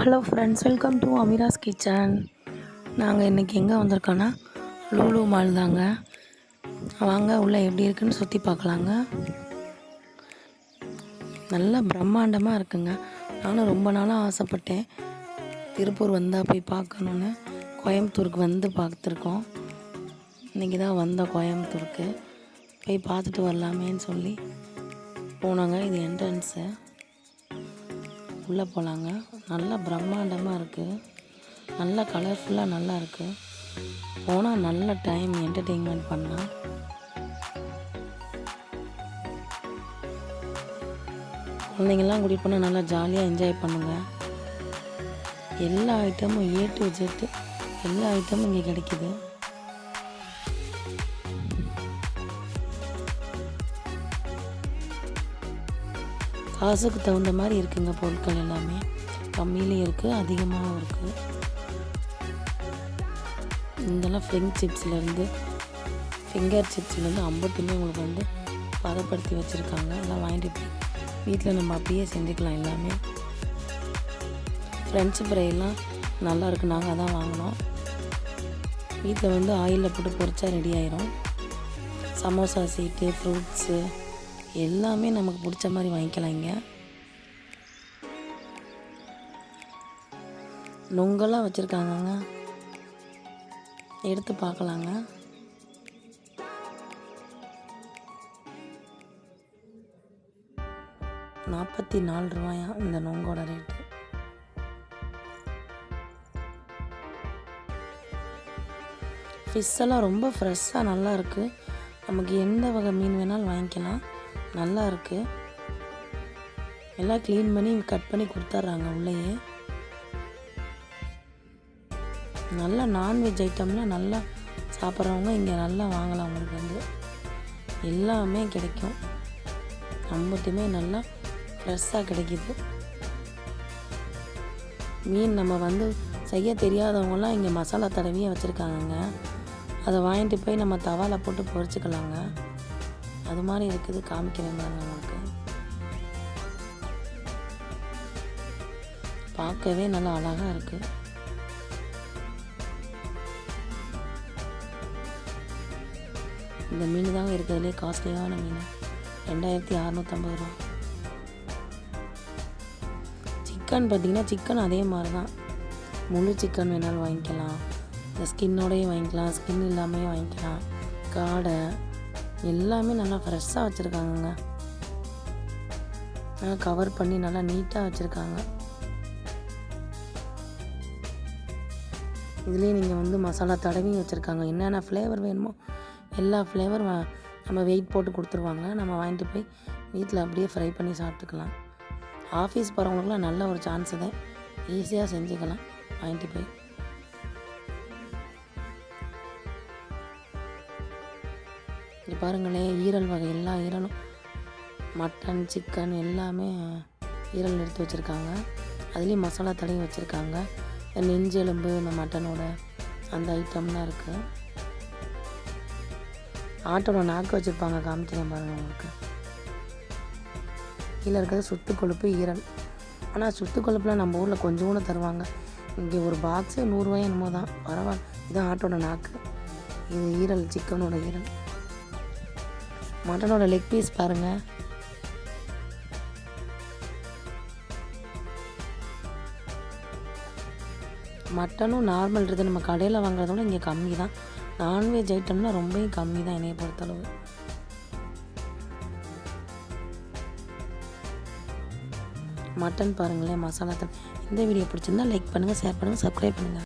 Hello friends welcome to Ameera's kitchen நாங்கள் இன்றைக்கி எங்கே வந்திருக்கோன்னா லூலு மால் தாங்க. வாங்க உள்ளே எப்படி இருக்குன்னு சுற்றி பார்க்கலாங்க. நல்லா பிரம்மாண்டமாக இருக்குங்க. நானும் ரொம்ப நாளாக ஆசைப்பட்டேன். திருப்பூர் வந்தால் போய் பார்க்கணுன்னு கோயம்புத்தூருக்கு வந்து பார்த்துருக்கோம். இன்றைக்கி தான் வந்தோம் கோயம்புத்தூருக்கு. போய் பார்த்துட்டு வரலாமேன்னு சொல்லி போனாங்க. இது என்ட்ரன்ஸு உள்ளே போகலாங்க நல்லா பிரம்மாண்டமாக இருக்குது நல்லா கலர்ஃபுல்லாக நல்லா இருக்குது போனால் நல்ல டைம் என்டர்டெயின்மெண்ட் பண்ணலாம் குழந்தைங்கள்லாம் கூட்டிகிட்டு போனால் நல்லா ஜாலியாக என்ஜாய் பண்ணுங்கள் எல்லா ஐட்டமும் ஏ டு ஜெட்டு எல்லா ஐட்டமும் இங்கே கிடைக்குது. காசுக்கு தகுந்த மாதிரி இருக்குங்க பொருட்கள் எல்லாமே. கம்மியிலையும் இருக்குது அதிகமாகவும் இருக்குது இதெல்லாம் ஃபிங் சிப்ஸ்லேருந்து ஃபிங்கர் சிப்ஸ்லேருந்து ஐம்பத்துமே உங்களுக்கு வந்து பதப்படுத்தி வச்சுருக்காங்க. எல்லாம் வாங்கிட்டு போய் வீட்டில் நம்ம அப்படியே செஞ்சுக்கலாம் எல்லாமே. ஃப்ரெஞ்சு ஃப்ரைலாம் நல்லா இருக்கு. நாங்கள் அதான் வாங்கினோம். வீட்டில் வந்து ஆயிலில் போட்டு பொரிச்சா ரெடி ஆயிரும். சமோசா சீட்டு ஃப்ரூட்ஸு எல்லாமே நமக்கு பிடிச்ச மாதிரி வாங்கிக்கலாம் இங்கே. நொங்கெல்லாம் வச்சுருக்காங்கங்க. எடுத்து பார்க்கலாங்க. நாற்பத்தி நாலு ரூபாயா இந்த நொங்கோட ரேட்டு? ஃபிஷ்ஷெல்லாம் ரொம்ப ஃப்ரெஷ்ஷாக நல்லா இருக்குது நமக்கு எந்த வகை மீன் வேணாலும் வாங்கிக்கலாம். நல்லா இருக்குது எல்லாம் க்ளீன் பண்ணி கட் பண்ணி கொடுத்துட்றாங்க உள்ளேயே. நல்லா நான்வெஜ் ஐட்டம்லாம் நல்லா சாப்பிட்றவங்க இங்கே நல்லா வாங்கலாம் அவங்களுக்கு வந்து. எல்லாமே கிடைக்கும். நம்மட்டுமே நல்லா ஃப்ரெஷ்ஷாக கிடைக்கிது. மீன் நம்ம வந்து செய்ய தெரியாதவங்களாம் இங்கே மசாலா தடவியே வச்சுருக்காங்கங்க. அதை வாங்கிட்டு போய் நம்ம தவாவில் போட்டு பொரிச்சுக்கலாங்க. அது மாதிரி இருக்குது காமிக்கிறேன் பாருங்க உங்களுக்கு. பார்க்கவே நல்லா அழகாக இருக்குது இந்த மீன் தாங்க இருக்கிறதுலே காஸ்ட்லியான மீன். ரெண்டாயிரத்தி அறநூற்றம்பது ரூபா. சிக்கன் பார்த்தீங்கன்னா சிக்கன் அதே மாதிரி தான். முழு சிக்கன் வேணாலும் வாங்கிக்கலாம். இந்த ஸ்கின்னோடையும் வாங்கிக்கலாம். ஸ்கின் இல்லாமையும் வாங்கிக்கலாம். காடை எல்லாமே நல்லா ஃப்ரெஷ்ஷாக வச்சுருக்காங்கங்க. நல்லா கவர் பண்ணி நல்லா நீட்டாக வச்சுருக்காங்க. இதுலேயே நீங்கள் வந்து மசாலா தடவி வச்சுருக்காங்க. என்னென்ன ஃப்ளேவர் வேணுமோ எல்லா ஃப்ளேவர் நம்ம வெயிட் போட்டு கொடுத்துருவாங்க. நம்ம வாங்கிட்டு போய் வீட்டில் அப்படியே ஃப்ரை பண்ணி சாப்பிட்டுக்கலாம். ஆஃபீஸ் போகிறவங்களுக்குலாம் நல்ல ஒரு சான்ஸ் தான். ஈஸியாக செஞ்சுக்கலாம். வாங்கிட்டு போய் இது பாருங்களேன் ஈரல் வகை எல்லா ஈரலும் மட்டன் சிக்கன் எல்லாமே ஈரல் எடுத்து வச்சுருக்காங்க. அதுலேயும் மசாலா தடவி வச்சுருக்காங்க. நெஞ்சு எலும்பு இந்த மட்டனோட அந்த ஐட்டம்லாம் இருக்குது ஆட்டோட நாக்கு வச்சுருப்பாங்க காமிக்கிறேன் பாருங்கள் உங்களுக்கு. கீழே இருக்கிறது சுத்து கொழுப்பு ஈரல். ஆனால் சுத்து கொழுப்புலாம் நம்ம ஊரில் கொஞ்சோண்டு தருவாங்க. இங்கே ஒரு பாக்ஸே நூறுரூவாயும் என்னமோ தான் பரவாயில்ல. இதுதான் ஆட்டோட நாக்கு. இது ஈரல் சிக்கனோட ஈரல். மட்டனோட லெக் பீஸ் பாருங்கள் மட்டனும் நார்மல் இருக்குது. நம்ம கடையில் வாங்குறதோட இங்கே கம்மி தான் நான்வெஜ் ஐட்டம்னா ரொம்பவும் கம்மி தான் என்னைய பொறுத்தளவு. மட்டன் பாருங்களேன் மசாலா தன் இந்த வீடியோ பிடிச்சிருந்தா லைக் பண்ணுங்கள் ஷேர் பண்ணுங்கள் சப்ஸ்கிரைப் பண்ணுங்கள்